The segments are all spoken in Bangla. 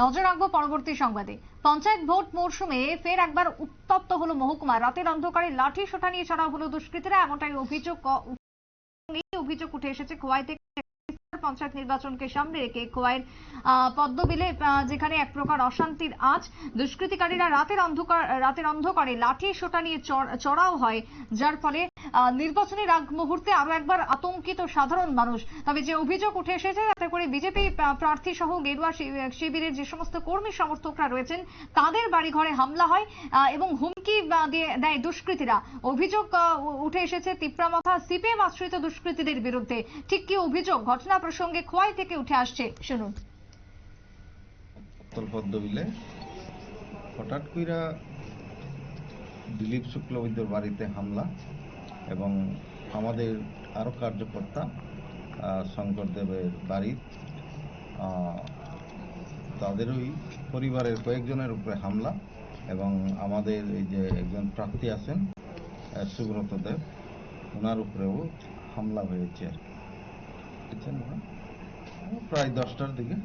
নজর রাখব পরবর্তী সংবাদে। পঞ্চায়েত ভোট মরশুমে ফের একবার উত্তপ্ত হলো মহকুমা। রাতের অন্ধকারে লাঠি সোটা নিয়ে ছাড়া হলো দুষ্কৃতীরা, এমনটাই অভিযোগ অভিযোগ উঠে এসেছে খোয়াই থেকে। পঞ্চায়েত নির্বাচনকে সামনে রেখে খোয়াইয়ের পদ্মবিলে যেখানে এক প্রকার অশান্তির আজ দুষ্কৃতিকারীরা রাতের অন্ধকার, রাতের অন্ধকারে লাঠি সোটা নিয়ে চড়াও হয়। যার ফলে নির্বাচনের আগ মুহূর্তে আরও একবার আতঙ্কিত সাধারণ মানুষ। তবে যে অভিযোগ উঠে এসেছে, তাতে করে বিজেপি প্রার্থী সহ গেরুয়া শিবিরের যে সমস্ত কর্মী সমর্থকরা রয়েছেন, তাদের বাড়িঘরে হামলা হয় এবং হুমকি দেয় দুষ্কৃতীরা। অভিযোগ উঠে এসেছে তিপ্রামথা সিপিএম আশ্রিত দুষ্কৃতীদের বিরুদ্ধে। ঠিক কি অভিযোগ? ঘটনা প্রসঙ্গে খোয়াই থেকে উঠে আসছে শুনুন উত্তর পদ্মবিলে হঠাৎ কইরা দিলীপ শুক্লবৈদ্যর বাড়িতে হামলা এবং আমাদের আরও কার্যকর্তা শঙ্করদেবের বাড়ির তাদেরই পরিবারের কয়েকজনের উপরে হামলা এবং আমাদের এই যে একজন প্রার্থী আছেন সুব্রত দেব ওনার উপরেও হামলা হয়েছে আর কি। না? প্রায় দশটার দিকে।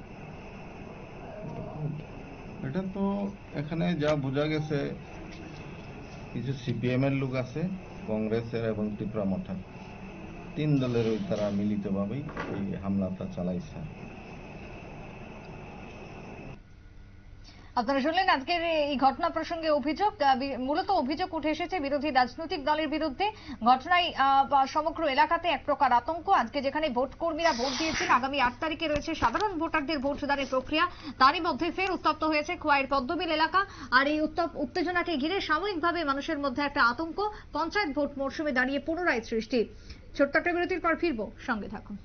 এটা তো এখানে যা বোঝা গেছে, কিছু সিপিএম এর লোক আছে, কংগ্রেসের এবং ত্রিপুরা মঠা তিন দলের ওই তারা মিলিতভাবেই এই হামলাটা চালাইছে। আপনারা শুনলেন আজকের এই ঘটনা প্রসঙ্গে অভিযোগ মূলত অভিযোগ উঠে এসেছে বিরোধী রাজনৈতিক দলের বিরুদ্ধে। ঘটনায় সমগ্র এলাকাতে এক প্রকার আতঙ্ক। আজকে যেখানে ভোট কর্মীরা ভোট দিয়েছেন, আগামী আট তারিখে রয়েছে সাধারণ ভোটারদের ভোট ভোটদানের প্রক্রিয়া। তারই মধ্যে ফের উত্তপ্ত হয়েছে খোয়াইয়ের পদ্মবিল এলাকা। আর এই উত্তপ উত্তেজনাকে ঘিরে সাময়িকভাবে মানুষের মধ্যে একটা আতঙ্ক। পঞ্চায়েত ভোট মরশুমে দাঁড়িয়ে পুনরায় সৃষ্টি। ছোট্ট একটা বিরতির পর ফিরবো। সঙ্গে থাকুন।